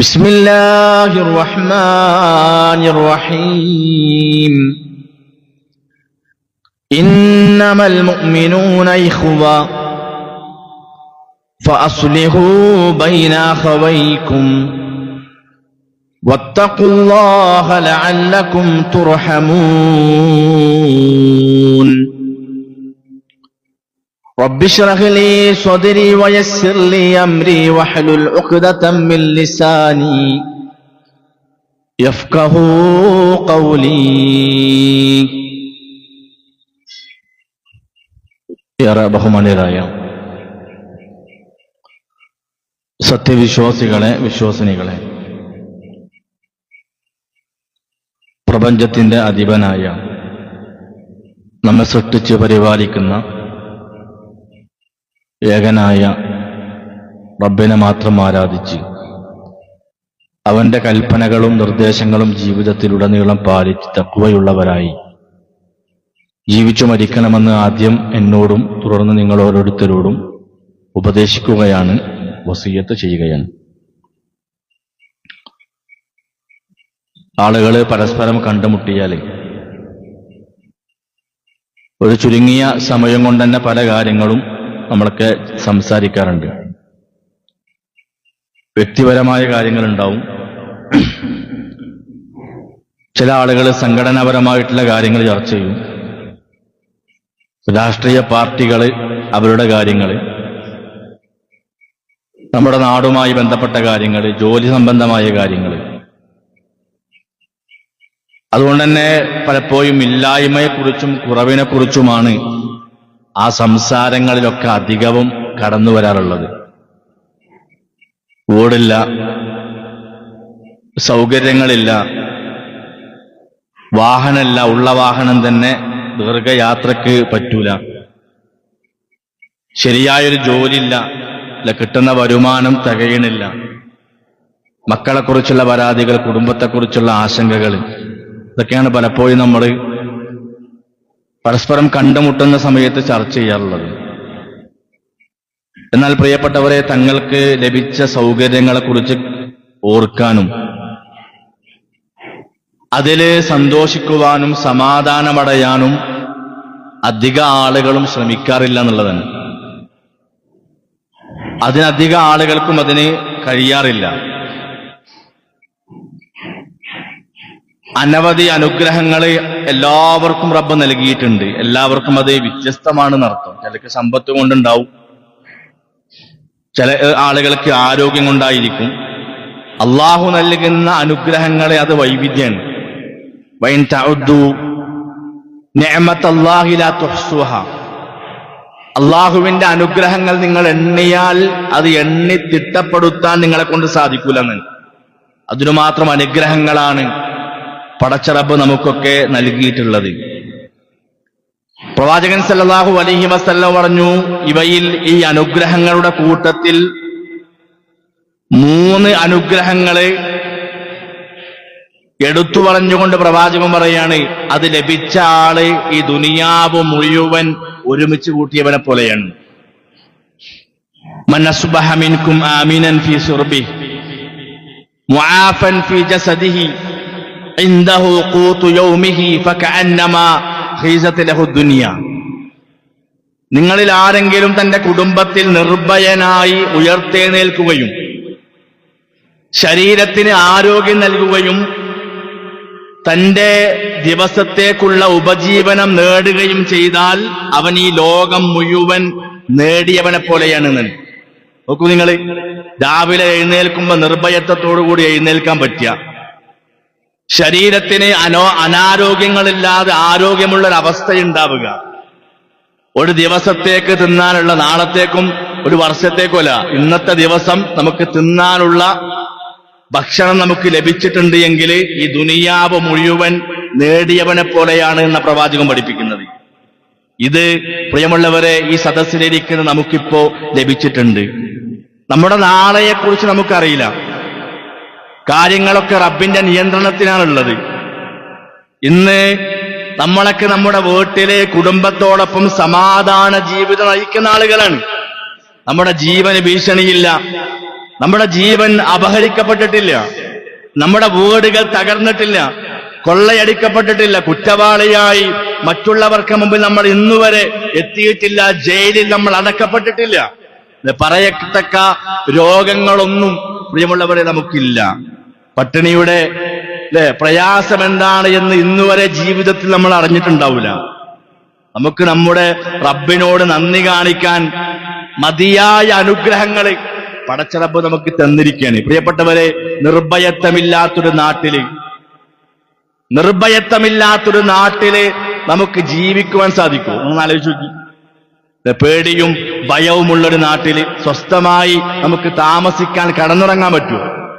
بسم الله الرحمن الرحيم. إنما المؤمنون إخوة فأصلحوا بين أخويكم واتقوا الله لعلكم ترحمون. رب اشرح لي صدري ويسر لي أمري واحلل عقدة من لساني يفقه قولي ഏറെ ബഹുമാന്യരായ സത്യവിശ്വാസികളെ വിശ്വാസിനികളെ പ്രപഞ്ചത്തിന്റെ അധിപനായ നമ്മെ സൃഷ്ടിച്ച് പരിപാലിക്കുന്ന ഏകനായ റബ്ബിനെ മാത്രം ആരാധിച്ച് അവന്റെ കൽപ്പനകളും നിർദ്ദേശങ്ങളും ജീവിതത്തിലുടനീളം പാലിച്ച് തക്കുവയുള്ളവരായി ജീവിച്ചു മരിക്കണമെന്ന് ആദ്യം എന്നോടും തുടർന്ന് നിങ്ങൾ ഓരോരുത്തരോടും ഉപദേശിക്കുകയാണ് വസീയത്ത് ചെയ്യുകയാണ്. ആളുകൾ പരസ്പരം കണ്ടുമുട്ടിയാൽ ഒരു ചുരുങ്ങിയ സമയം കൊണ്ട് തന്നെ പല കാര്യങ്ങളും നമ്മളൊക്കെ സംസാരിക്കാറുണ്ട്. വ്യക്തിപരമായ കാര്യങ്ങളുണ്ടാവും. ചില ആളുകൾ സംഘടനാപരമായിട്ടുള്ള കാര്യങ്ങൾ ചർച്ച ചെയ്യും. രാഷ്ട്രീയ പാർട്ടികൾ അവരുടെ കാര്യങ്ങൾ. നമ്മുടെ നാടുമായി ബന്ധപ്പെട്ട കാര്യങ്ങൾ ജോലി സംബന്ധമായ കാര്യങ്ങൾ. അതുകൊണ്ട് തന്നെ പലപ്പോഴും ഇല്ലായ്മയെക്കുറിച്ചും കുറവിനെക്കുറിച്ചുമാണ് ആ സംസാരങ്ങളിലൊക്കെ അധികവും കടന്നു വരാറുള്ളത്. ഓടില്ല സൗകര്യങ്ങളില്ല വാഹനമില്ല ഉള്ള വാഹനം തന്നെ ദീർഘയാത്രക്ക് പറ്റൂല. ശരിയായൊരു ജോലിയില്ല ഇല്ല കിട്ടുന്ന വരുമാനം തികയണില്ല. മക്കളെക്കുറിച്ചുള്ള പരാതികൾ കുടുംബത്തെക്കുറിച്ചുള്ള ആശങ്കകൾ ഇതൊക്കെയാണ് പലപ്പോഴും നമ്മൾ പരസ്പരം കണ്ടുമുട്ടുന്ന സമയത്ത് ചർച്ച ചെയ്യാറുള്ളത്. എന്നാൽ പ്രിയപ്പെട്ടവരെ തങ്ങൾക്ക് ലഭിച്ച സൗകര്യങ്ങളെക്കുറിച്ച് ഓർക്കാനും അതിൽ സന്തോഷിക്കുവാനും സമാധാനമടയാനും അധിക ആളുകളും ശ്രമിക്കാറില്ല എന്നുള്ളതാണ്. അതിനധിക ആളുകൾക്കും അതിന് കഴിയാറില്ല. അനവധി അനുഗ്രഹങ്ങൾ എല്ലാവർക്കും റബ്ബ് നൽകിയിട്ടുണ്ട്. എല്ലാവർക്കും അത് വ്യത്യസ്തമാണ് നടത്തും ചിലക്ക് സമ്പത്ത് കൊണ്ടുണ്ടാവും. ചില ആളുകൾക്ക് ആരോഗ്യം കൊണ്ടായിരിക്കും. അള്ളാഹു നൽകുന്ന അനുഗ്രഹങ്ങളെ അത് വൈവിധ്യമാണ്. വൈൻ അള്ളാഹുവിന്റെ അനുഗ്രഹങ്ങൾ നിങ്ങൾ എണ്ണിയാൽ അത് എണ്ണി തിട്ടപ്പെടുത്താൻ നിങ്ങളെ കൊണ്ട് സാധിക്കൂലെന്ന് അതിനു മാത്രം അനുഗ്രഹങ്ങളാണ്. പടച്ചറബ് നമുക്കൊക്കെ നൽകിയിട്ടുള്ളത്. പ്രവാചകൻ സല്ലാഹു അലഹി വസ്ല്ല പറഞ്ഞു ഇവയിൽ ഈ അനുഗ്രഹങ്ങളുടെ കൂട്ടത്തിൽ മൂന്ന് അനുഗ്രഹങ്ങളെ എടുത്തു പറഞ്ഞുകൊണ്ട് പ്രവാചകൻ പറയാണ് അത് ലഭിച്ച ആൾ ഈ ദുനിയാവ് മുഴുവൻ ഒരുമിച്ച് കൂട്ടിയവനെ പോലെയാണ്. മനസ്സുബഹമിൻകും ആമീനൻ ഫി സുർബി മുആഫൻ ഫി ജസദിഹി നിങ്ങളിൽ ആരെങ്കിലും തന്റെ കുടുംബത്തിൽ നിർഭയനായി ഉയർത്തെഴുന്നേൽക്കുകയും ശരീരത്തിന് ആരോഗ്യം നൽകുകയും തന്റെ ദിവസത്തേക്കുള്ള ഉപജീവനം നേടുകയും ചെയ്താൽ അവൻ ഈ ലോകം മുഴുവൻ നേടിയവനെ പോലെയാണ് നൻ നോക്കൂ നിങ്ങൾ രാവിലെ എഴുന്നേൽക്കുമ്പോൾ നിർഭയത്വത്തോടുകൂടി എഴുന്നേൽക്കാൻ പറ്റുക. ശരീരത്തിന് അനോ അനാരോഗ്യങ്ങളില്ലാതെ ആരോഗ്യമുള്ള അവസ്ഥയുണ്ടാവുക ഒരു ദിവസത്തേക്ക് തിന്നാനുള്ള നാളത്തേക്കും ഒരു വർഷത്തേക്കുമല്ല. ഇന്നത്തെ ദിവസം നമുക്ക് തിന്നാനുള്ള ഭക്ഷണം നമുക്ക് ലഭിച്ചിട്ടുണ്ട് എങ്കിൽ ഈ ദുനിയാവ് മുഴുവൻ നേടിയവനെ പോലെയാണ് എന്ന പ്രവാചകം പഠിപ്പിക്കുന്നത്. ഇത് പ്രിയമുള്ളവരെ ഈ സദസ്സിലിരിക്കുന്ന നമുക്കിപ്പോ ലഭിച്ചിട്ടുണ്ട്. നമ്മുടെ നാളെയെക്കുറിച്ച് നമുക്കറിയില്ല. കാര്യങ്ങളൊക്കെ റബ്ബിന്റെ നിയന്ത്രണത്തിനാണുള്ളത് ഇന്ന് നമ്മളൊക്കെ നമ്മുടെ വീട്ടിലെ കുടുംബത്തോടൊപ്പം സമാധാന ജീവിതം നയിക്കുന്ന ആളുകളാണ്. നമ്മുടെ ജീവന് ഭീഷണിയില്ല. നമ്മുടെ ജീവൻ അപഹരിക്കപ്പെട്ടിട്ടില്ല. നമ്മുടെ വീടുകൾ തകർന്നിട്ടില്ല. കൊള്ളയടിക്കപ്പെട്ടിട്ടില്ല. കുറ്റവാളിയായി മറ്റുള്ളവർക്ക് മുമ്പിൽ നമ്മൾ ഇന്നുവരെ എത്തിയിട്ടില്ല. ജയിലിൽ നമ്മൾ അടക്കപ്പെട്ടിട്ടില്ല. പറയത്തക്ക രോഗങ്ങളൊന്നും പ്രിയമുള്ളവരെ നമുക്കില്ല. പട്ടിണിയുടെ അല്ലെ പ്രയാസം എന്താണ് എന്ന് ഇന്നുവരെ ജീവിതത്തിൽ നമ്മൾ അറിഞ്ഞിട്ടുണ്ടാവില്ല. നമുക്ക് നമ്മുടെ റബ്ബിനോട് നന്ദി കാണിക്കാൻ മതിയായ പടച്ച റബ്ബ് നമുക്ക് തന്നിരിക്കുകയാണ്. പ്രിയപ്പെട്ടവരെ നിർഭയത്വമില്ലാത്തൊരു നാട്ടിൽ നിർഭയത്വമില്ലാത്തൊരു നാട്ടിൽ നമുക്ക് ജീവിക്കുവാൻ സാധിക്കും. ഒന്ന് ആലോചിച്ച് നോക്കി. പേടിയും ഭയവുമുള്ളൊരു നാട്ടിൽ സ്വസ്ഥമായി നമുക്ക് താമസിക്കാൻ കടന്നുറങ്ങാൻ പറ്റുമോ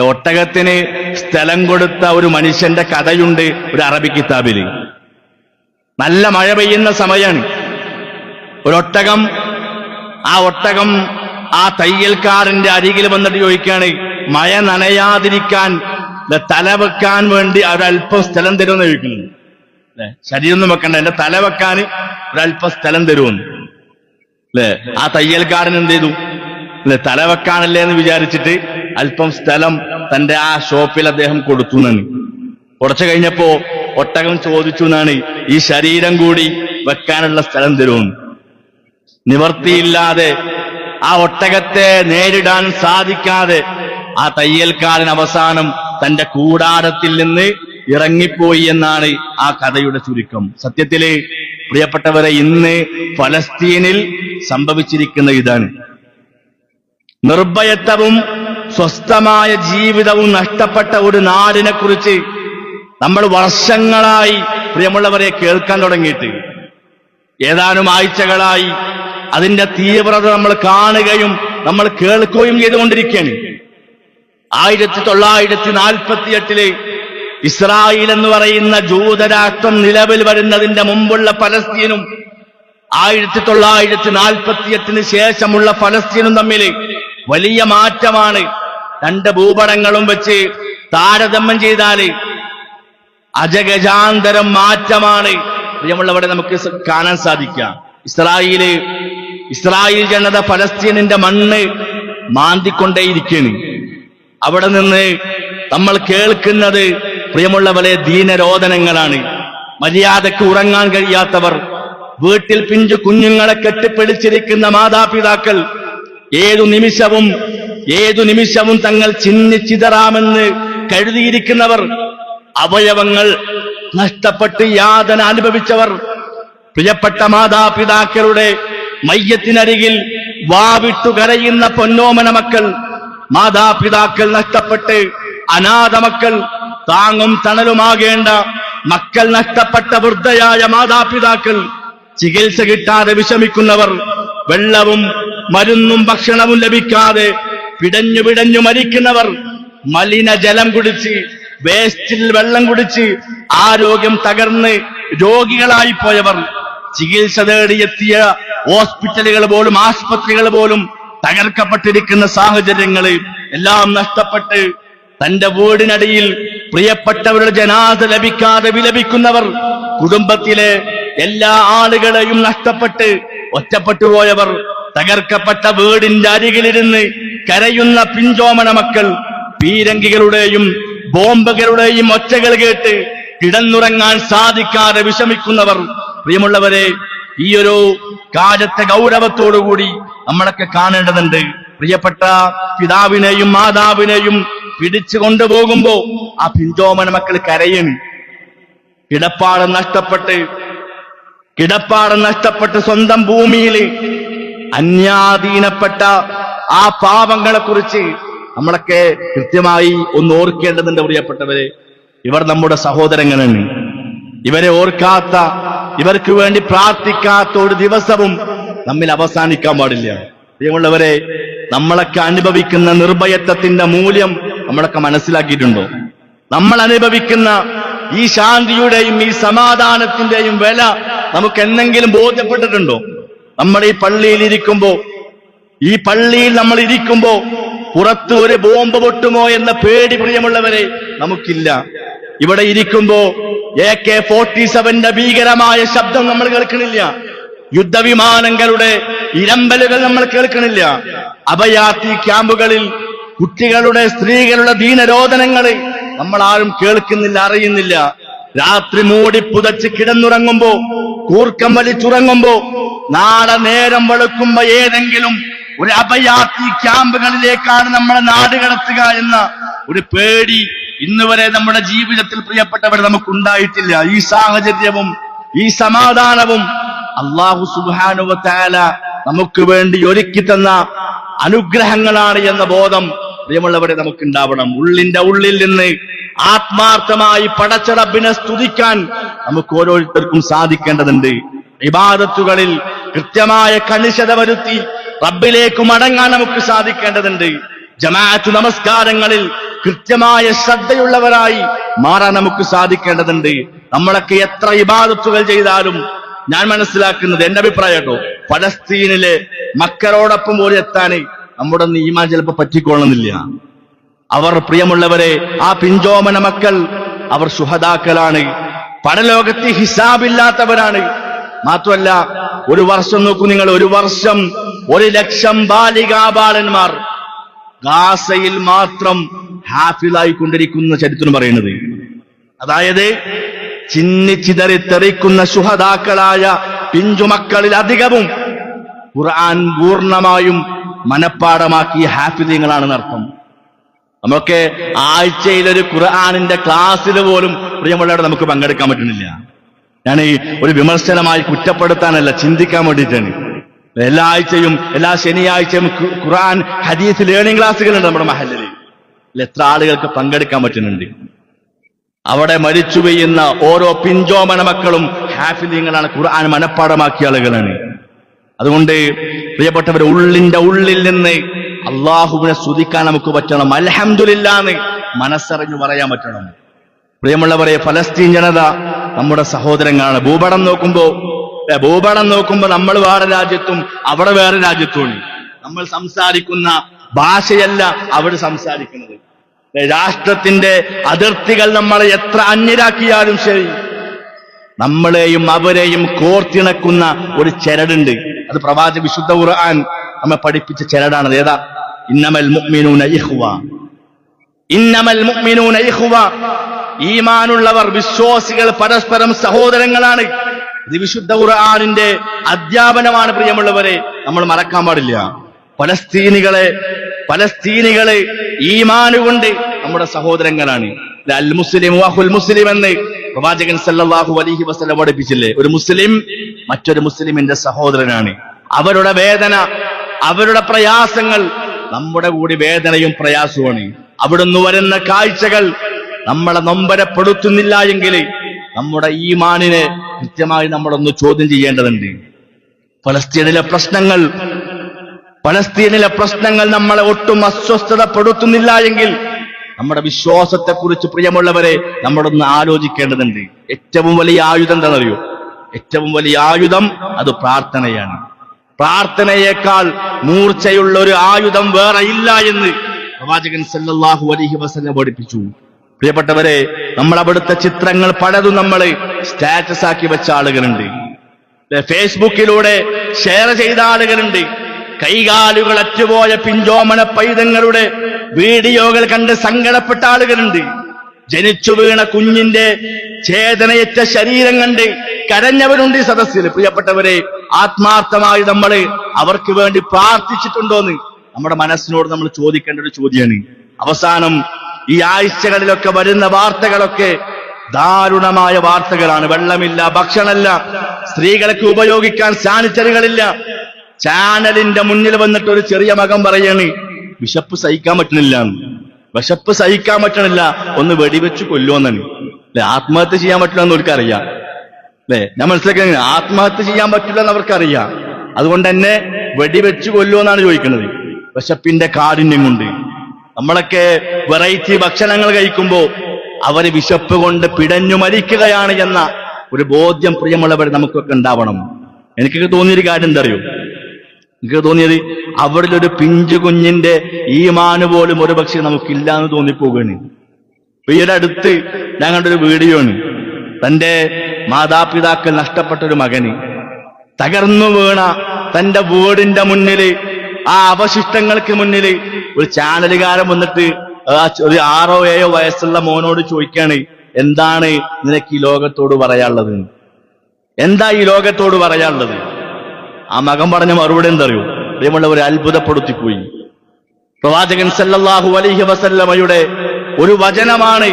ഒട്ടകത്തിന് സ്ഥലം കൊടുത്ത ഒരു മനുഷ്യന്റെ കഥയുണ്ട് ഒരു അറബി കിതാബിൽ. നല്ല മഴ പെയ്യുന്ന സമയമാണ് ഒരൊട്ടകം ആ ഒട്ടകം ആ തയ്യൽക്കാരന്റെ അരികിൽ വന്നിട്ട് ചോദിക്കുകയാണ് മഴ നനയാതിരിക്കാൻ തല വെക്കാൻ വേണ്ടി ഒരല്പം സ്ഥലം തരുമെന്ന് ചോദിക്കുന്നു. ശരീരം വെക്കണ്ട എന്റെ തല വെക്കാൻ ഒരല്പം സ്ഥലം തരുമെന്ന്. അല്ലെ? ആ തയ്യൽക്കാരൻ എന്ത് ചെയ്തു? അല്ലെ തല വെക്കാനല്ലേ എന്ന് വിചാരിച്ചിട്ട് അല്പം സ്ഥലം തന്റെ ആ ഷോപ്പിൽ അദ്ദേഹം കൊടുത്തു എന്നാണ് കുറച്ചു കഴിഞ്ഞപ്പോ ഒട്ടകം ചോദിച്ചു എന്നാണ് ഈ ശരീരം കൂടി വെക്കാനുള്ള സ്ഥലം തരുമെന്ന് നിവർത്തിയില്ലാതെ ആ ഒട്ടകത്തെ നേരിടാൻ സാധിക്കാതെ ആ തയ്യൽക്കാരൻ അവസാനം തന്റെ കൂടാരത്തിൽ നിന്ന് ഇറങ്ങിപ്പോയി എന്നാണ് ആ കഥയുടെ ചുരുക്കം. സത്യത്തിൽ പ്രിയപ്പെട്ടവരെ ഇന്ന് ഫലസ്തീനിൽ സംഭവിച്ചിരിക്കുന്ന ഇതാണ്. നിർഭയത്വവും സ്വസ്ഥമായ ജീവിതവും നഷ്ടപ്പെട്ട ഒരു നാടിനെ കുറിച്ച് നമ്മൾ വർഷങ്ങളായി പ്രിയമുള്ളവരെ കേൾക്കാൻ തുടങ്ങിയിട്ട്. ഏതാനും ആഴ്ചകളായി അതിന്റെ തീവ്രത നമ്മൾ കാണുകയും നമ്മൾ കേൾക്കുകയും ചെയ്തുകൊണ്ടിരിക്കുകയാണ്. ആയിരത്തി തൊള്ളായിരത്തി നാൽപ്പത്തി എട്ടിൽ ഇസ്രായേൽ എന്ന് പറയുന്ന ജൂതരാഷ്ട്രം നിലവിൽ വരുന്നതിന്റെ മുമ്പുള്ള പലസ്തീനും ആയിരത്തി തൊള്ളായിരത്തി നാൽപ്പത്തി എട്ടിന് ശേഷമുള്ള ഫലസ്തീനും തമ്മിൽ വലിയ മാറ്റമാണ്. രണ്ട് ഭൂപടങ്ങളും വെച്ച് താരതമ്യം ചെയ്താൽ അജഗജാന്തരം മാറ്റമാണ്. പ്രിയമുള്ളവരെ നമുക്ക് കാണാൻ സാധിക്കാം ഇസ്രായേൽ ഇസ്രായേൽ ജനത ഫലസ്തീനിന്റെ മണ്ണ് മാന്തിക്കൊണ്ടേയിരിക്കുന്നു അവിടെ നിന്ന് നമ്മൾ കേൾക്കുന്നത് പ്രിയമുള്ളവരെ ദീനരോധനങ്ങളാണ് മര്യാദയ്ക്ക് ഉറങ്ങാൻ കഴിയാത്തവർ വീട്ടിൽ പിഞ്ചു കുഞ്ഞുങ്ങളെ കെട്ടിപ്പിടിച്ചിരിക്കുന്ന മാതാപിതാക്കൾ ഏതു നിമിഷവും ഏതു നിമിഷവും തങ്ങൾ ചിന്തിച്ചിതറാമെന്ന് കരുതിയിരിക്കുന്നവർ അവയവങ്ങൾ നഷ്ടപ്പെട്ട് യാതന അനുഭവിച്ചവർ പ്രിയപ്പെട്ട മാതാപിതാക്കളുടെ മയ്യത്തിനരികിൽ വാവിട്ടു കരയുന്ന പൊന്നോമന മക്കൾ മാതാപിതാക്കൾ നഷ്ടപ്പെട്ട് അനാഥ മക്കൾ താങ്ങും തണലുമാകേണ്ട മക്കൾ നഷ്ടപ്പെട്ട വൃദ്ധയായ മാതാപിതാക്കൾ ചികിത്സ കിട്ടാതെ വിഷമിക്കുന്നവർ വെള്ളവും മരുന്നും ഭക്ഷണവും ലഭിക്കാതെ പിടഞ്ഞു പിടഞ്ഞു മരിക്കുന്നവർ മലിനജലം കുടിച്ച് വേസ്റ്റിൽ വെള്ളം കുടിച്ച് ആരോഗ്യം തകർന്ന് രോഗികളായി പോയവർ. ചികിത്സ തേടിയെത്തിയ ഹോസ്പിറ്റലുകൾ പോലും ആസ്പത്രികൾ പോലും തകർക്കപ്പെട്ടിരിക്കുന്ന സാഹചര്യങ്ങൾ എല്ലാം നഷ്ടപ്പെട്ട് തന്റെ വീടിനടിയിൽ പ്രിയപ്പെട്ടവരുടെ ജനാത ലഭിക്കാതെ വിലപിക്കുന്നവർ കുടുംബത്തിലെ എല്ലാ ആളുകളെയും നഷ്ടപ്പെട്ട് ഒറ്റപ്പെട്ടു പോയവർ തകർക്കപ്പെട്ട വീടിന്റെ അരികിലിരുന്ന് കരയുന്ന പിഞ്ചോമന മക്കൾ പീരങ്കികളുടെയും ബോംബുകളുടെയും ഒച്ചകൾ കേട്ട് കിടന്നുറങ്ങാൻ സാധിക്കാതെ വിഷമിക്കുന്നവർ. പ്രിയമുള്ളവരെ ഈ ഒരു കാര്യത്തെ ഗൗരവത്തോടുകൂടി നമ്മളൊക്കെ കാണേണ്ടതുണ്ട്. പ്രിയപ്പെട്ട പിതാവിനെയും മാതാവിനെയും പിടിച്ചു കൊണ്ടുപോകുമ്പോ ആ പിഞ്ചോമന മക്കൾ കരയണ്. കിടപ്പാടം നഷ്ടപ്പെട്ട് കിടപ്പാടം നഷ്ടപ്പെട്ട് സ്വന്തം ഭൂമിയിൽ അന്യാധീനപ്പെട്ട ആ പാപങ്ങളെക്കുറിച്ച് നമ്മളൊക്കെ കൃത്യമായി ഒന്ന് ഓർക്കേണ്ടതുണ്ട് പ്രിയപ്പെട്ടവരെ. ഇവർ നമ്മുടെ സഹോദരങ്ങളാണ്. ഇവരെ ഓർക്കാത്ത ഇവർക്ക് വേണ്ടി പ്രാർത്ഥിക്കാത്ത ഒരു ദിവസവും നമ്മിൽ അവസാനിക്കാൻ പാടില്ല. പ്രിയമുള്ളവരെ നമ്മളൊക്കെ അനുഭവിക്കുന്ന നിർഭയത്വത്തിന്റെ മൂല്യം നമ്മളൊക്കെ മനസ്സിലാക്കിയിട്ടുണ്ടോ? നമ്മൾ അനുഭവിക്കുന്ന ഈ ശാന്തിയുടെയും ഈ സമാധാനത്തിന്റെയും വില നമുക്ക് എന്തെങ്കിലും ബോധ്യപ്പെട്ടിട്ടുണ്ടോ? നമ്മൾ ഈ പള്ളിയിൽ ഇരിക്കുമ്പോ ഈ പള്ളിയിൽ നമ്മൾ ഇരിക്കുമ്പോ പുറത്ത് ഒരു ബോംബ് പൊട്ടുമോ എന്ന പേടി പ്രിയമുള്ളവരെ നമുക്കില്ല. ഇവിടെ ഇരിക്കുമ്പോ എ കെ ഫോർട്ടി സെവന്റെ ഭീകരമായ ശബ്ദം നമ്മൾ കേൾക്കണില്ല. യുദ്ധവിമാനങ്ങളുടെ ഇരമ്പലുകൾ നമ്മൾ കേൾക്കണില്ല. അഭയാർത്ഥി ക്യാമ്പുകളിൽ കുട്ടികളുടെ സ്ത്രീകളുടെ ദീനരോധനങ്ങൾ നമ്മൾ ആരും കേൾക്കുന്നില്ല അറിയുന്നില്ല. രാത്രി മൂടി പുതച്ച് കിടന്നുറങ്ങുമ്പോ കൂർക്കം വലിച്ചുറങ്ങുമ്പോ നാളെ നേരം വെളുക്കുമ്പോ ഏതെങ്കിലും ഒരു അഭയാർത്ഥി ക്യാമ്പുകളിലേക്കാണ് നമ്മളെ നാട് കടത്തുക എന്ന ഒരു പേടി ഇന്ന് വരെ നമ്മുടെ ജീവിതത്തിൽ പ്രിയപ്പെട്ടവർ നമുക്കുണ്ടായിട്ടില്ല. ഈ സാഹചര്യവും ഈ സമാധാനവും അള്ളാഹു സുബാനുവത്താല നമുക്ക് വേണ്ടി ഒരുക്കി തന്ന അനുഗ്രഹങ്ങളാണ് എന്ന ബോധം പ്രിയമുള്ളവരെ നമുക്ക് ഉണ്ടാവണം ഉള്ളിന്റെ ഉള്ളിൽ നിന്ന് ആത്മാർത്ഥമായി പടച്ചറബിനെ സ്തുതിക്കാൻ നമുക്ക് ഓരോരുത്തർക്കും സാധിക്കേണ്ടതുണ്ട്. വിവാദത്തുകളിൽ കൃത്യമായ കണിശത വരുത്തി റബ്ബിലേക്ക് മടങ്ങാൻ നമുക്ക് സാധിക്കേണ്ടതുണ്ട്. ജമാഅത്ത് നമസ്കാരങ്ങളിൽ കൃത്യമായ ശ്രദ്ധയുള്ളവരായി മാറാൻ നമുക്ക് സാധിക്കേണ്ടതുണ്ട്. നമ്മളൊക്കെ എത്ര ഇബാദത്തുകൾ ചെയ്താലും ഞാൻ മനസ്സിലാക്കുന്നത് എന്റെ അഭിപ്രായം കേട്ടോ. ഫലസ്തീനിലെ മക്കരോടൊപ്പം പോലും എത്താൻ നമ്മുടെ നീമാൻ ചിലപ്പോ പറ്റിക്കൊള്ളുന്നില്ല. അവർ പ്രിയമുള്ളവരെ ആ പിഞ്ചോമന മക്കൾ അവർ സുഹദാക്കളാണ്. പരലോകത്ത് ഹിസാബില്ലാത്തവരാണ്. മാത്രമല്ല ഒരു വർഷം നോക്കൂ നിങ്ങൾ ഒരു വർഷം ഒരു ലക്ഷം ബാലികാബാലന്മാർ ഗാസയിൽ മാത്രം ഹാഫിലായി കൊണ്ടിരിക്കുന്ന ചരിത്രം പറയുന്നത്. അതായത് ചിന്നിച്ചിതറി തെറിക്കുന്ന സുഹതാക്കളായ പിഞ്ചുമക്കളിൽ അധികവും ഖുർആൻ പൂർണമായും മനഃപ്പാടമാക്കിയ ഹാഫിദ്യങ്ങളാണെന്ന് അർത്ഥം. നമുക്ക് ആഴ്ചയിൽ ഒരു ഖുർആാനിന്റെ ക്ലാസ്സിൽ പോലും പ്രിയമുള്ളവരെ നമുക്ക് പങ്കെടുക്കാൻ പറ്റുന്നില്ല. ഞാൻ ഒരു വിമർശനമായി കുറ്റപ്പെടുത്താനല്ല ചിന്തിക്കാൻ വേണ്ടിയിട്ടാണ്. എല്ലാ ആഴ്ചയും എല്ലാ ശനിയാഴ്ചയും ഖുറാൻ ഹദീസ് ലേണിംഗ് ക്ലാസ്സുകളുണ്ട് നമ്മുടെ മഹലിൽ എത്ര ആളുകൾക്ക് പങ്കെടുക്കാൻ പറ്റുന്നുണ്ട്? അവിടെ മരിച്ചു പെയ്യുന്ന ഓരോ പിഞ്ചോമന മക്കളും ഹാഫിലിങ്ങളാണ് ഖുർആൻ മനഃപ്പാടമാക്കിയ ആളുകളാണ്. അതുകൊണ്ട് പ്രിയപ്പെട്ടവരെ ഉള്ളിന്റെ ഉള്ളിൽ നിന്ന് അള്ളാഹുവിനെ സ്തുതിക്കാൻ നമുക്ക് പറ്റണം. അലഹമുല്ലാന്ന് മനസ്സറിഞ്ഞു പറയാൻ പറ്റണം. പ്രിയമുള്ളവരെ ഫലസ്തീൻ ജനത നമ്മുടെ സഹോദരങ്ങളാണ്. ഭൂപടം നോക്കുമ്പോ ഏ, ഭൂപടം നോക്കുമ്പോ നമ്മൾ വേറെ രാജ്യത്തും അവിടെ വേറെ രാജ്യത്തുമാണ്. നമ്മൾ സംസാരിക്കുന്ന ഭാഷയല്ല അവർ സംസാരിക്കുന്നത്. രാഷ്ട്രത്തിന്റെ അതിർത്തികൾ നമ്മളെ എത്ര അന്യരാക്കിയാലും ശരി. നമ്മളെയും അവരെയും കോർത്തിണക്കുന്ന ഒരു ചരടുണ്ട്. അത് പ്രവാചക വിശുദ്ധ ഖുർആൻ നമ്മെ പഠിപ്പിച്ച ചരടാണ് ഏതാ? ഇന്നമൽ മുഅ്മിനൂന ഇഖ്വ. ഇന്നമൽ മുഅ്മിനൂന ഇഖ്വ. ഈമാനുള്ളവർ വിശ്വാസികൾ പരസ്പരം സഹോദരങ്ങളാണ്. ഇത് വിശുദ്ധ ഖുർആനിന്റെ അധ്യാപനമാണ് പ്രിയമുള്ളവരെ നമ്മൾ മറക്കാൻ പാടില്ല. പലസ്തീനികളെ പലസ്തീനികളെ ഈമാനുകൊണ്ട് നമ്മുടെ സഹോദരങ്ങളാണ്. അൽ മുസ്ലിം വാഹുൽ മുസ്ലിം എന്ന് പ്രവാചകൻ സല്ലല്ലാഹു അലൈഹി വസല്ലം പഠിപ്പിച്ചില്ലേ? ഒരു മുസ്ലിം മറ്റൊരു മുസ്ലിമിന്റെ സഹോദരനാണ്. അവരുടെ വേദന അവരുടെ പ്രയാസങ്ങൾ നമ്മുടെ കൂടി വേദനയും പ്രയാസവുമാണ്. അവിടുന്ന് വരുന്ന കാഴ്ചകൾ നമ്മളെ നൊമ്പരപ്പെടുത്തുന്നില്ല എങ്കിൽ നമ്മുടെ ഈ മാനിനെ കൃത്യമായി നമ്മളൊന്ന് ചോദ്യം ചെയ്യേണ്ടതുണ്ട്. ഫലസ്തീനിലെ പ്രശ്നങ്ങൾ ഫലസ്തീനിലെ പ്രശ്നങ്ങൾ നമ്മളെ ഒട്ടും അസ്വസ്ഥതപ്പെടുത്തുന്നില്ല എങ്കിൽ നമ്മുടെ വിശ്വാസത്തെക്കുറിച്ച് പ്രിയമുള്ളവരെ നമ്മളൊന്ന് ആലോചിക്കേണ്ടതുണ്ട്. ഏറ്റവും വലിയ ആയുധം എന്താണെന്നറിയോ? ഏറ്റവും വലിയ ആയുധം അത് പ്രാർത്ഥനയാണ്. പ്രാർത്ഥനയേക്കാൾ മൂർച്ചയുള്ള ഒരു ആയുധം വേറെ ഇല്ല എന്ന് പ്രവാചകൻ സല്ലല്ലാഹു അലൈഹി വസല്ലം പഠിപ്പിച്ചു. പ്രിയപ്പെട്ടവരെ നമ്മൾ അവിടുത്തെ ചിത്രങ്ങൾ പലതും നമ്മൾ സ്റ്റാറ്റസ് ആക്കി വെച്ച ആളുകളുണ്ട്. ഫേസ്ബുക്കിലൂടെ ഷെയർ ചെയ്ത ആളുകളുണ്ട്. കൈകാലുകൾ അറ്റുപോയ പിഞ്ചോമന പൈതങ്ങളുടെ വീഡിയോകൾ കണ്ട് സങ്കടപ്പെട്ട ആളുകളുണ്ട്. ജനിച്ചു വീണ കുഞ്ഞിന്റെ ചേതനയറ്റ ശരീരം കണ്ട് കരഞ്ഞവരുണ്ട് സദസ്സിൽ പ്രിയപ്പെട്ടവരെ ആത്മാർത്ഥമായി നമ്മൾ അവർക്ക് വേണ്ടി പ്രാർത്ഥിച്ചിട്ടുണ്ടോന്ന് നമ്മുടെ മനസ്സിനോട് നമ്മൾ ചോദിക്കേണ്ട ഒരു ചോദ്യമാണ് അവസാനം ഈ ആഴ്ചകളിലൊക്കെ വരുന്ന വാർത്തകളൊക്കെ ദാരുണമായ വാർത്തകളാണ്. വെള്ളമില്ല ഭക്ഷണമില്ല സ്ത്രീകൾക്ക് ഉപയോഗിക്കാൻ സാനിറ്ററികളില്ല. ചാനലിന്റെ മുന്നിൽ വന്നിട്ട് ഒരു ചെറിയ മകം പറയാണ് വിശപ്പ് സഹിക്കാൻ പറ്റണില്ല വിശപ്പ് സഹിക്കാൻ പറ്റണില്ല ഒന്ന് വെടിവെച്ച് കൊല്ലുമെന്നാണ് അല്ലെ ആത്മഹത്യ ചെയ്യാൻ പറ്റില്ല എന്ന് അവർക്കറിയാം അല്ലെ ഞാൻ മനസ്സിലാക്കുന്നത് ആത്മഹത്യ ചെയ്യാൻ പറ്റില്ല എന്ന് അവർക്കറിയാം അതുകൊണ്ട് തന്നെ വെടിവെച്ച് കൊല്ലുമെന്നാണ് ചോദിക്കുന്നത്. വിശപ്പിന്റെ കാഠിന്യം കൊണ്ട്. നമ്മളൊക്കെ വെറൈറ്റി ഭക്ഷണങ്ങൾ കഴിക്കുമ്പോൾ അവർ വിശപ്പ് കൊണ്ട് പിടഞ്ഞു മരിക്കുകയാണ് എന്ന ഒരു ബോധ്യം പ്രിയമുള്ളവർ നമുക്കൊക്കെ ഉണ്ടാവണം. എനിക്കൊക്കെ തോന്നിയൊരു കാര്യം എന്താ അറിയോ എനിക്ക് തോന്നിയത് ഒരു പിഞ്ചു കുഞ്ഞിന്റെ ഈ മാന് പോലും ഒരു പക്ഷേ നമുക്കില്ല എന്ന് തോന്നിപ്പോവുകയാണ് ഇപ്പൊ ഈ അടുത്ത് ഞാൻ കണ്ടൊരു വീഡിയോ ആണ് തന്റെ മാതാപിതാക്കൾ നഷ്ടപ്പെട്ട ഒരു മകന്. തകർന്നു വീണ തന്റെ വീടിന്റെ മുന്നിൽ ആ അവശിഷ്ടങ്ങൾക്ക് മുന്നിൽ ഒരു ചാനലുകാരൻ വന്നിട്ട് ഒരു ആറോ ഏഴോ വയസ്സുള്ള മോനോട് ചോദിക്കാണ് എന്താണ് നിനക്ക് ഈ ലോകത്തോട് പറയാനുള്ളത്? എന്താ ഈ ലോകത്തോട് പറയാനുള്ളത്? ആ മകൻ പറഞ്ഞ മറുപടി എന്തറിയൂ? പ്രിയമുള്ളവരെ അത്ഭുതപ്പെടുത്തിപ്പോയി. പ്രവാചകൻ സല്ലല്ലാഹു അലൈഹി വസല്ലമയുടെ ഒരു വചനമാണ്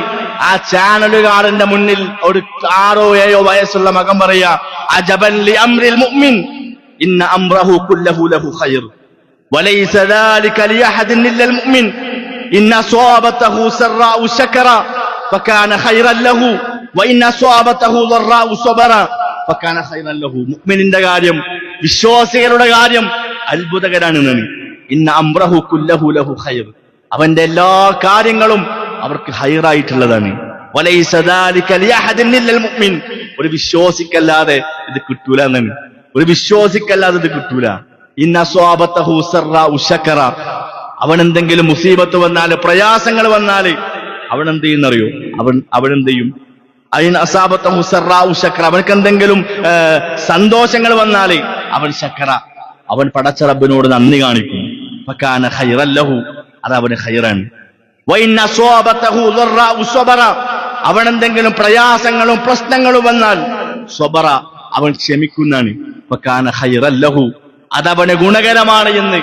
ആ ചാനലുകാരന്റെ മുന്നിൽ ഒരു ആറോ ഏഴോ വയസ്സുള്ള മകൻ പറയാ അജബൻ ലി അംരിൽ മുഅ്മിൻ ഇന്ന അംറഹു കുല്ലഹു ലഹു ഖൈർ. وليس ذلك لأحد إلا المؤمن إن أصابته سراء شكر فكان خيرا له وإن أصابته ضراء صبر فكان خيرا له മുഅ്മിനിന്റെ കാര്യം വിശ്വാസികളുടെ കാര്യം അത്ഭുതകരാണ് നന്ദി ഇന്ന അംറഹു കുല്ലഹു ലഹു ഖൈർ അവന്റെ എല്ലാ കാര്യങ്ങളും അവർക്ക് ഹൈറായിട്ടുള്ളതാണ് വലൈസ ദാലിക ലിഅഹദിൻ ഇല്ലൽ മുഅ്മിൻ ഒരു വിശ്വാസിക്കല്ലാതെ ഇത് കിട്ടൂല എന്നാണ് ഒരു വിശ്വാസിക്കല്ലാതെ ഇത് കിട്ടൂല അവൻ എന്തെങ്കിലും മുസീബത്ത് വന്നാൽ പ്രയാസങ്ങൾ വന്നാൽ അവൻ എന്ത് ചെയ്യുന്നറിയോ അവൻ അവൻ എന്ത് ചെയ്യും അയിൻ അസാബത്ത സറാഉ ശക്കറ അവനക്ക് എന്തെങ്കിലും സന്തോഷങ്ങൾ വന്നാൽ അവൻ ശക്കറ. അവൻ പടച്ച റബ്ബിനോട് നന്ദി കാണിക്കും. ഫക്കാന ഹൈറല്ലഹു അത് അവന് ഹൈറാണ് അവൻ എന്തെങ്കിലും പ്രയാസങ്ങളും പ്രശ്നങ്ങളും വന്നാൽ സ്വബറ അവൻ ക്ഷമിക്കുന്നാണ് ഫക്കാന ഖൈറല്ലഹു അതവന് ഗുണകരമാണ് എന്ന്.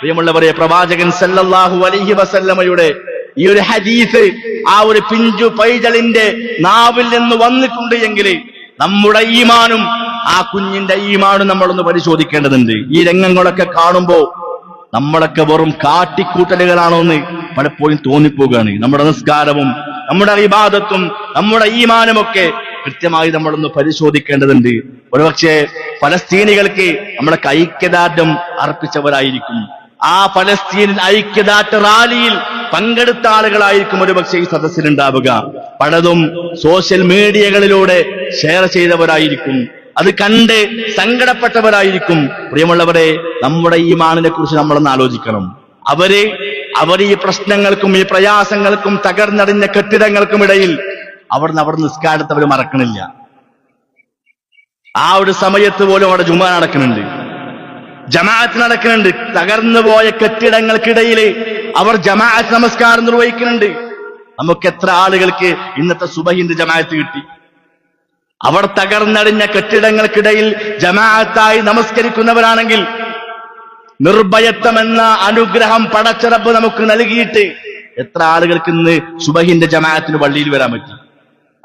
പ്രിയമുള്ളവരെ പ്രവാചകൻ സല്ലല്ലാഹു അലൈഹി വസല്ലമയുടെ ഈ ഒരു ഹദീസ് ആ ഒരു പിഞ്ചു പൈതളിന്റെ നാവിൽ നിന്ന് വന്നിട്ടുണ്ട് എങ്കിൽ നമ്മുടെ ഈമാനും ആ കുഞ്ഞിന്റെ ഈമാനും നമ്മളൊന്ന് പരിശോധിക്കേണ്ടതുണ്ട്. ഈ രംഗങ്ങളൊക്കെ കാണുമ്പോൾ നമ്മളൊക്കെ വെറും കാട്ടിക്കൂട്ടലുകളാണോ എന്ന് പലപ്പോഴും തോന്നിപ്പോവുകയാണ് നമ്മുടെ നിസ്കാരവും നമ്മുടെ ഇബാദത്തും നമ്മുടെ ഈമാനുമൊക്കെ കൃത്യമായി നമ്മളൊന്ന് പരിശോധിക്കേണ്ടതുണ്ട്. ഒരുപക്ഷെ ഫലസ്തീനികൾക്ക് നമ്മുടെ ഐക്യദാർഢ്യം അർപ്പിച്ചവരായിരിക്കും. ആ ഫലസ്തീനിൽ ഐക്യദാർഢ്യ റാലിയിൽ പങ്കെടുത്ത ആളുകളായിരിക്കും ഒരുപക്ഷെ ഈ സദസ്സിലുണ്ടാവുക. പലതും സോഷ്യൽ മീഡിയകളിലൂടെ ഷെയർ ചെയ്തവരായിരിക്കും. അത് കണ്ട് സങ്കടപ്പെട്ടവരായിരിക്കും. പ്രിയമുള്ളവരെ നമ്മുടെ ഈ മാണിനെ കുറിച്ച് നമ്മളൊന്ന് ആലോചിക്കണം. അവർ അവർ ഈ പ്രശ്നങ്ങൾക്കും ഈ പ്രയാസങ്ങൾക്കും തകർന്നടിഞ്ഞ കെട്ടിടങ്ങൾക്കും ഇടയിൽ അവർ അവിടെ നിസ്കാരത്തെ അവർ മറക്കണില്ല. ആ ഒരു സമയത്ത് പോലും അവിടെ ജുമാ നടക്കുന്നുണ്ട് ജമാഅത്ത് നടക്കുന്നുണ്ട് തകർന്നു പോയ കെട്ടിടങ്ങൾക്കിടയിൽ അവർ ജമാഅത്ത് നമസ്കാരം നിർവഹിക്കുന്നുണ്ട് നമുക്ക് എത്ര ആളുകൾക്ക് ഇന്നത്തെ സുബഹിന്റെ ജമാഅത്ത് കിട്ടി? അവർ തകർന്നടിഞ്ഞ കെട്ടിടങ്ങൾക്കിടയിൽ ജമാഅത്തായി നമസ്കരിക്കുന്നവരാണെങ്കിൽ നിർഭയത്വം എന്ന അനുഗ്രഹം പടച്ചിറപ്പ് നമുക്ക് നൽകിയിട്ട് എത്ര ആളുകൾക്ക് ഇന്ന് സുബഹിന്റെ ജമാഅത്തിന് പള്ളിയിൽ വരാൻ പറ്റി?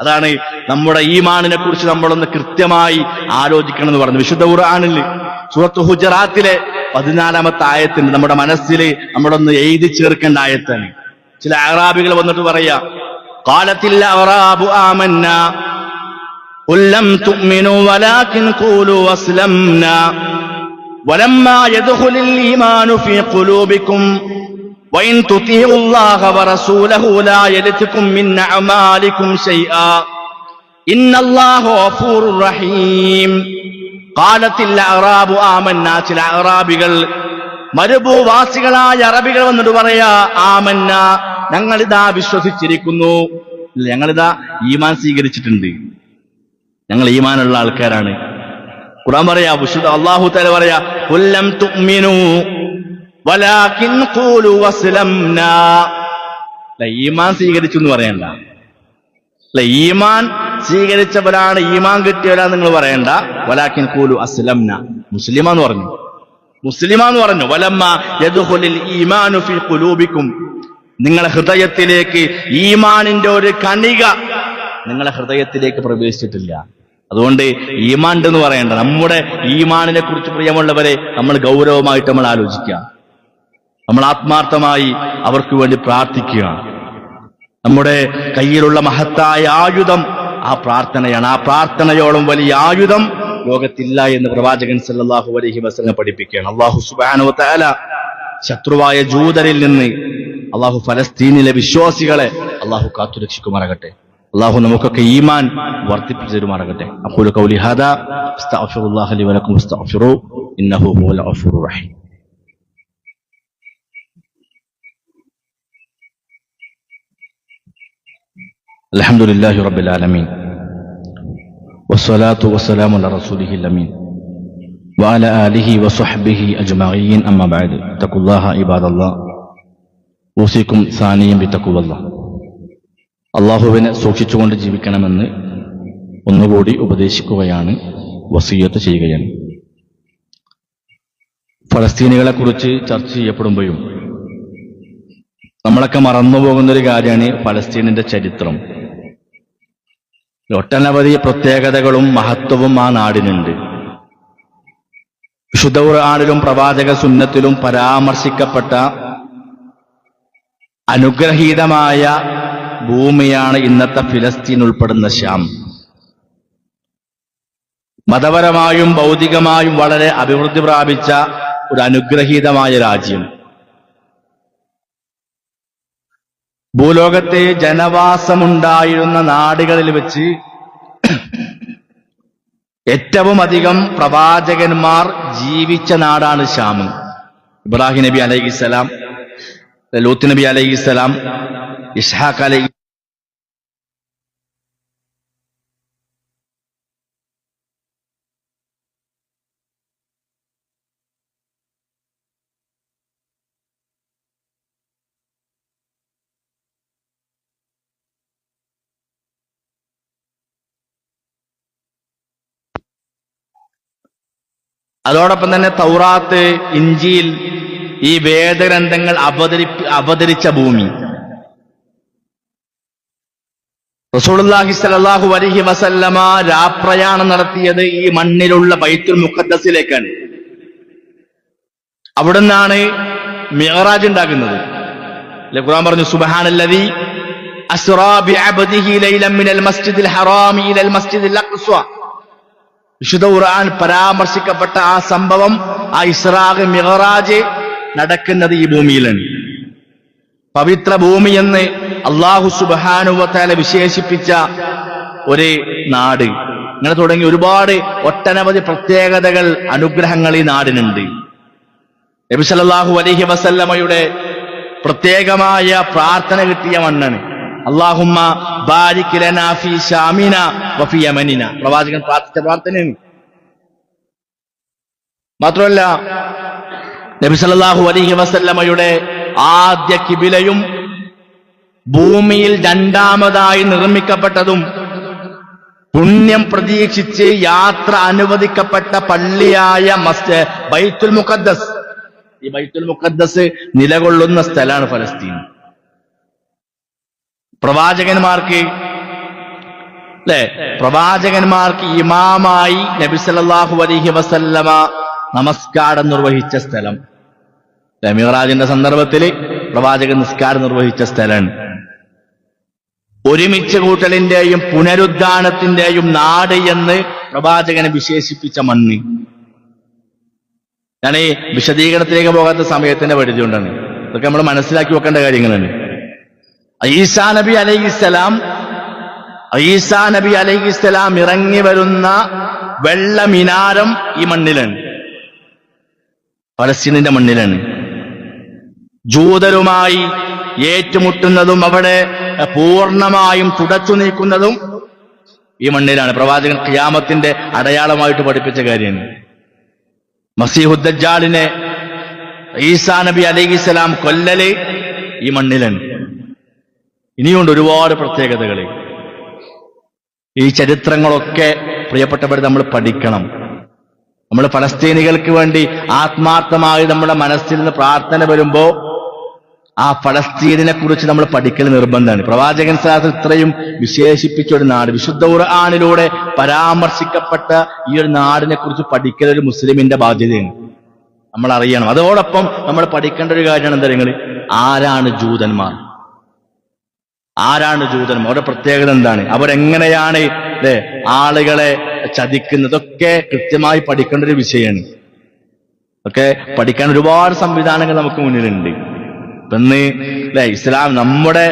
അതാണ് നമ്മുടെ ഈമാനിനെ കുറിച്ച് നമ്മളൊന്ന് കൃത്യമായി ആലോചിക്കണം എന്ന് പറഞ്ഞു വിശുദ്ധ ഖുർആനിൽ സൂറത്ത് ഹുജറാത്തിലെ പതിനാലാമത്തെ ആയത്തിന് നമ്മുടെ മനസ്സിൽ നമ്മളൊന്ന് എഴുതി ചേർക്കേണ്ട ആയത്താണ് ചില അറാബികൾ വന്നിട്ട് പറയാ കാലത്തിൽ അറാബു ആമന്ന قل لم تؤمنوا ولكن قولوا أسلمنا ولما يدخل الإيمان في قلوبكم وإن تطيعوا الله ورسوله لا يلتكم من أعمالكم شيئا إن الله غفور رحيم قالت الأعراب آمنا ചില അറാബികൾ മരുഭൂവാസികളായ അറബികൾ വന്നിട്ട് പറയാ ആമന്ന ഞങ്ങളിതാ വിശ്വസിച്ചിരിക്കുന്നു ഇല്ല, ഞങ്ങളിതാ ഈമാൻ സ്വീകരിച്ചിട്ടുണ്ട് ഞങ്ങൾ ഈമാനുള്ള ആൾക്കാരാണ് ഖുർആൻ പറയാ വിശുദ്ധ അള്ളാഹു തല പറയാ കുല്ലം കൂലു വസ്ലംനാ. ഈമാൻ സ്വീകരിച്ചു എന്ന് പറയണ്ട. അല്ല ഈമാൻ സ്വീകരിച്ചവരാണ് ഈമാൻ കിട്ടിയവരാ നിങ്ങൾ പറയണ്ട. വലാക്കിൻ കൂലു അസ്ലംന. മുസ്ലിമാന്ന് പറഞ്ഞു. മുസ്ലിമാന്ന് പറഞ്ഞു. വലമ്മ യദുഹുലിൽ ഈമാനു ഫി ഖുലൂബിക്കും. നിങ്ങളെ ഹൃദയത്തിലേക്ക് ഈമാനിന്റെ ഒരു കണിക നിങ്ങളെ ഹൃദയത്തിലേക്ക് പ്രവേശിച്ചിട്ടില്ല. അതുകൊണ്ട് ഈമാൻ എന്ന് പറയണ്ട. നമ്മുടെ ഈമാനിനെ കുറിച്ച് പ്രിയമുള്ളവരെ നമ്മൾ ഗൗരവമായിട്ട് നമ്മൾ ആലോചിക്കുക നമ്മൾ ആത്മാർത്ഥമായി അവർക്ക് വേണ്ടി പ്രാർത്ഥിക്കുക. നമ്മുടെ കയ്യിലുള്ള മഹത്തായ ആയുധം ആ പ്രാർത്ഥനയാണ്. ആ പ്രാർത്ഥനയോളം വലിയ ആയുധം ലോകത്തില്ല എന്ന് പ്രവാചകൻ സല്ലാഹു അലഹി വസല്ലം പഠിപ്പിക്കുകയാണ്. അള്ളാഹു സുബാനു താല ശത്രുവായ ജൂതരിൽ നിന്ന് അള്ളാഹു ഫലസ്തീനിലെ വിശ്വാസികളെ അള്ളാഹു കാത്തുരക്ഷിക്കുമാറാകട്ടെ. അള്ളാഹു നമുക്കൊക്കെ ഈമാൻ വർദ്ധിപ്പിച്ചു തരുമാറാകട്ടെ. അപ്പോൾ കൗലി ഹാദാ അസ്തഗ്ഫിറുല്ലാഹ ലി വലക്കും ഇന്നഹു റഹീം. الحمد لله رب العالمين والصلاة والسلام على رسوله الأمين وعلى آله وصحبه أجمعين أما بعد اتقوا الله عباد الله ഊസിക്കും സാനിയും ബിത്തക്കുവല്ല അള്ളാഹുവിനെ സൂക്ഷിച്ചുകൊണ്ട് ജീവിക്കണമെന്ന് ഒന്നുകൂടി ഉപദേശിക്കുകയാണ് വസീയത്ത് ചെയ്യുകയാണ് ഫലസ്തീനികളെ കുറിച്ച് ചർച്ച ചെയ്യപ്പെടുമ്പോഴും നമ്മളൊക്കെ മറന്നുപോകുന്ന ഒരു കാര്യമാണ് ഫലസ്തീനിന്റെ ചരിത്രം ഒട്ടനവധി പ്രത്യേകതകളും മഹത്വവും ആ നാടിനുണ്ട്. വിശുദ്ധ ഖുർആനിലും പ്രവാചക സുന്നത്തിലും പരാമർശിക്കപ്പെട്ട അനുഗ്രഹീതമായ ഭൂമിയാണ് ഇന്നത്തെ ഫിലസ്തീൻ ഉൾപ്പെടുന്ന ശ്യാം മതപരമായും ഭൗതികമായും വളരെ അഭിവൃദ്ധി പ്രാപിച്ച ഒരു അനുഗ്രഹീതമായ രാജ്യം. ഭൂലോകത്തെ ജനവാസമുണ്ടായിരുന്ന നാടുകളിൽ വെച്ച് ഏറ്റവും അധികം പ്രവാചകന്മാർ ജീവിച്ച നാടാണ് ശ്യാം ഇബ്രാഹിം നബി അലൈഹിസ്സലാം ലൂത്ത് നബി അലൈഹിസ്സലാം ഇഷാഖ് അലൈഹി അതോടൊപ്പം തന്നെ തൗറാത്ത് ഇഞ്ചിയിൽ ഈ വേദഗ്രന്ഥങ്ങൾ അവതരി അവതരിച്ച ഭൂമി. റസൂലുള്ളാഹി സലാഹു അലൈഹി വസല്ലമ രാപ്രയാണം നടത്തിയത് ഈ മണ്ണിലുള്ള ബൈത്തുൽ മുഖദ്ദസിലേക്കാണ്. നിന്നാണ് മിഹറാജ് ഉണ്ടാകുന്നത് ഖുർആൻ പറഞ്ഞു സുബ്ഹാനല്ലദി അസ്റാബി ബിഅബ്ദിഹി ലൈലം മിനൽ മസ്ജിദിൽ ഹറാമി ഇലൽ മസ്ജിദിൽ അഖ്സ വിശുദ്ധ ഖുർആൻ പരാമർശിക്കപ്പെട്ട ആ സംഭവം ആ ഇസ്രാഖ് മിഹറാജ് നടക്കുന്നത് ഈ ഭൂമിയിലാണ്. പവിത്ര ഭൂമി എന്ന് അള്ളാഹു സുബാനുവത്താല വിശേഷിപ്പിച്ച ഒരു നാട്. ഇങ്ങനെ തുടങ്ങി ഒരുപാട് ഒട്ടനവധി പ്രത്യേകതകൾ അനുഗ്രഹങ്ങൾ ഈ നാടിനുണ്ട്. നബി സല്ലല്ലാഹു അലൈഹി വസല്ലമയുടെ പ്രത്യേകമായ പ്രാർത്ഥന കിട്ടിയ മണ്ണാണ്. അള്ളാഹുമ്മ പ്രവാചകൻ പ്രാർത്ഥിച്ച പ്രാർത്ഥനയാണ് മാത്രമല്ല നബി സല്ലല്ലാഹു അലൈഹി വസല്ലമയുടെ ആദ്യ കിബിലയും ഭൂമിയിൽ രണ്ടാമതായി നിർമ്മിക്കപ്പെട്ടതും പുണ്യം പ്രതീക്ഷിച്ച് യാത്ര അനുവദിക്കപ്പെട്ട പള്ളിയായ മസ്ജിദ് ബൈത്തുൽ മുഖദ്ദസ്. ഈ ബൈത്തുൽ മുഖദ്ദസ് നിലകൊള്ളുന്ന സ്ഥലമാണ് ഫലസ്തീൻ. പ്രവാചകന്മാർക്ക് അല്ലെ പ്രവാചകന്മാർക്ക് ഇമാമായി നബി സല്ലല്ലാഹു അലൈഹി വസല്ലമ നമസ്കാരം നിർവഹിച്ച സ്ഥലം. അല്ലെ, മിഹ്റാജിന്റെ സന്ദർഭത്തിൽ പ്രവാചകൻ നിസ്കാരം നിർവഹിച്ച സ്ഥലമാണ് ഒരുമിച്ച് കൂട്ടലിന്റെയും പുനരുദ്ധാനത്തിന്റെയും നാട് എന്ന് പ്രവാചകനെ വിശേഷിപ്പിച്ച മണ്ണ്. ഞാൻ ഈ വിശദീകരണത്തിലേക്ക് പോകാത്ത സമയത്തിന്റെ പരിധി കൊണ്ടാണ് ഇതൊക്കെ നമ്മൾ മനസ്സിലാക്കി വെക്കേണ്ട കാര്യങ്ങളാണ്. ഈസാ നബി അലൈഹിസ്സലാം ഈസാ നബി അലൈഹിസ്സലാം ഇറങ്ങി വരുന്ന വെള്ള മിനാരം ഈ മണ്ണിലാണ്. പലസ്തീനിന്റെ മണ്ണിലാണ്. ജൂതരുമായി ഏറ്റുമുട്ടുന്നതും അവിടെ പൂർണമായും തുടച്ചു നീക്കുന്നതും ഈ മണ്ണിലാണ്. പ്രവാചകൻ ഖിയാമത്തിന്റെ അടയാളമായിട്ട് പഠിപ്പിച്ച കാര്യമാണ് മസീഹുദ്ദാലിനെ ഈസാ നബി അലൈഹിസ്സലാം കൊല്ലല് ഈ മണ്ണിലാണ്. ഇനിയുണ്ട് ഒരുപാട് പ്രത്യേകതകൾ ഈ ചരിത്രങ്ങളൊക്കെ പ്രിയപ്പെട്ടവർ നമ്മൾ പഠിക്കണം. നമ്മൾ ഫലസ്തീനികൾക്ക് വേണ്ടി ആത്മാർത്ഥമായി നമ്മുടെ മനസ്സിൽ നിന്ന് പ്രാർത്ഥന വരുമ്പോ ആ ഫലസ്തീനിനെ കുറിച്ച് നമ്മൾ പഠിക്കൽ നിർബന്ധമാണ്. പ്രവാചകൻ സാഹസ് ഇത്രയും വിശേഷിപ്പിച്ച ഒരു നാട് വിശുദ്ധ ഖുർആാനിലൂടെ പരാമർശിക്കപ്പെട്ട ഈ ഒരു നാടിനെ കുറിച്ച് പഠിക്കൽ ഒരു മുസ്ലിമിന്റെ ബാധ്യതയാണ്. നമ്മൾ അറിയണം അതോടൊപ്പം നമ്മൾ പഠിക്കേണ്ട ഒരു കാര്യമാണ് എന്താ നിങ്ങൾ ആരാണ് ജൂതന്മാർ? ആരാണ് ജൂതന്മാർ അവരുടെ പ്രത്യേകത എന്താണ്? അവരെങ്ങനെയാണ് അല്ലെ ആളുകളെ ചതിക്കുന്നതൊക്കെ കൃത്യമായി പഠിക്കേണ്ട ഒരു വിഷയമാണ്. ഒക്കെ പഠിക്കാൻ ഒരുപാട് സംവിധാനങ്ങൾ നമുക്ക് മുന്നിലുണ്ട്. ഇന്ന് അല്ലെ ഇസ്ലാം നമ്മുടെ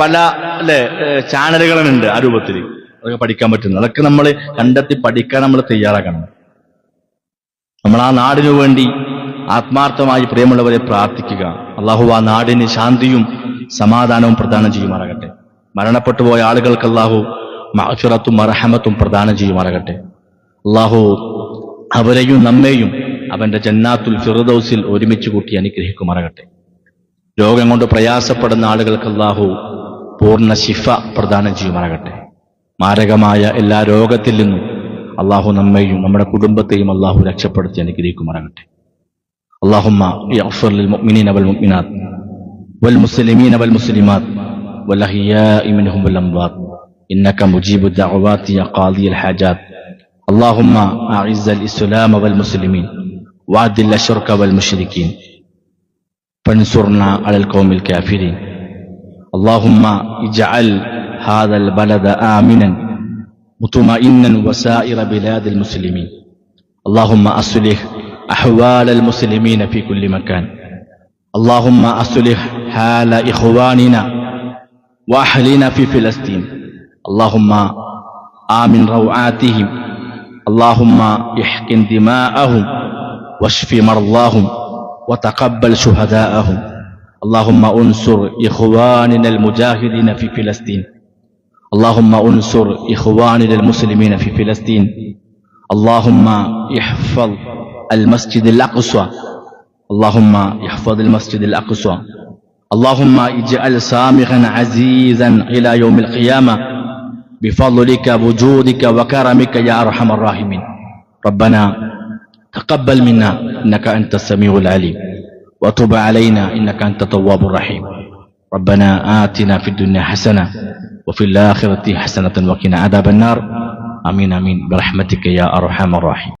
പല അല്ലെ ചാനലുകളുണ്ട് ആ രൂപത്തിൽ. അതൊക്കെ പഠിക്കാൻ പറ്റുന്നു. അതൊക്കെ നമ്മൾ കണ്ടെത്തി പഠിക്കാൻ നമ്മൾ തയ്യാറാക്കണം നമ്മൾ ആ നാടിനു വേണ്ടി ആത്മാർത്ഥമായി പ്രിയമുള്ളവരെ പ്രാർത്ഥിക്കുക. അള്ളാഹു ആ നാടിന് ശാന്തിയും സമാധാനവും പ്രദാനം ചെയ്യുമാറാകട്ടെ മരണപ്പെട്ടു പോയ ആളുകൾക്ക് അള്ളാഹു മഅഫിറത്തും മറഹമത്തും പ്രദാനം ചെയ്യുമാറാകട്ടെ അള്ളാഹു അവരെയും നമ്മെയും അവന്റെ ജന്നാത്തുൽ ഫിറുദൌസിൽ ഒരുമിച്ച് കൂട്ടി അനുഗ്രഹിക്കുമാറാകട്ടെ രോഗം കൊണ്ട് പ്രയാസപ്പെടുന്ന ആളുകൾക്ക് അള്ളാഹു പൂർണ്ണ ശിഫ പ്രദാനം ചെയ്യുമാറാകട്ടെ മാരകമായ എല്ലാ രോഗത്തിൽ നിന്നും അള്ളാഹു നമ്മെയും നമ്മുടെ കുടുംബത്തെയും അള്ളാഹു രക്ഷപ്പെടുത്തി അനുഗ്രഹിക്കുമാറാകട്ടെ اللهم اغفر للمؤمنين والمؤمنات والمسلمين والمسلمات والأحياء منهم والأموات. إنك مجيب الدعوات يا قاضي الحاجات. اللهم أعز الإسلام والمسلمين وأذل الشرك والمشركين. فانصرنا على القوم الكافرين. اللهم اجعل هذا البلد آمنا مطمئنا وسائر بلاد المسلمين. اللهم أصلح أحوال المسلمين في كل مكان. اللهم أصلح حال إخواننا وأهلنا في فلسطين. اللهم آمن روعاتهم. اللهم احقن دماءهم واشف مرضاهم وتقبل شهداءهم. اللهم انصر إخواننا المجاهدين في فلسطين. اللهم انصر إخواننا المسلمين في فلسطين. اللهم احفظ المسجد الأقصى. اللهم احفظ المسجد الأقصى. اللهم اجعل سامحا عزيزا إلى يوم القيامة بفضلك وجودك وكرمك يا أرحم الراحمين. ربنا تقبل منا إنك أنت السميع العليم. وتب علينا إنك أنت التواب الرحيم. ربنا آتنا في الدنيا حسنة وفي الآخرة حسنة وقنا عذاب النار. آمين آمين. برحمتك يا أرحم الراحمين.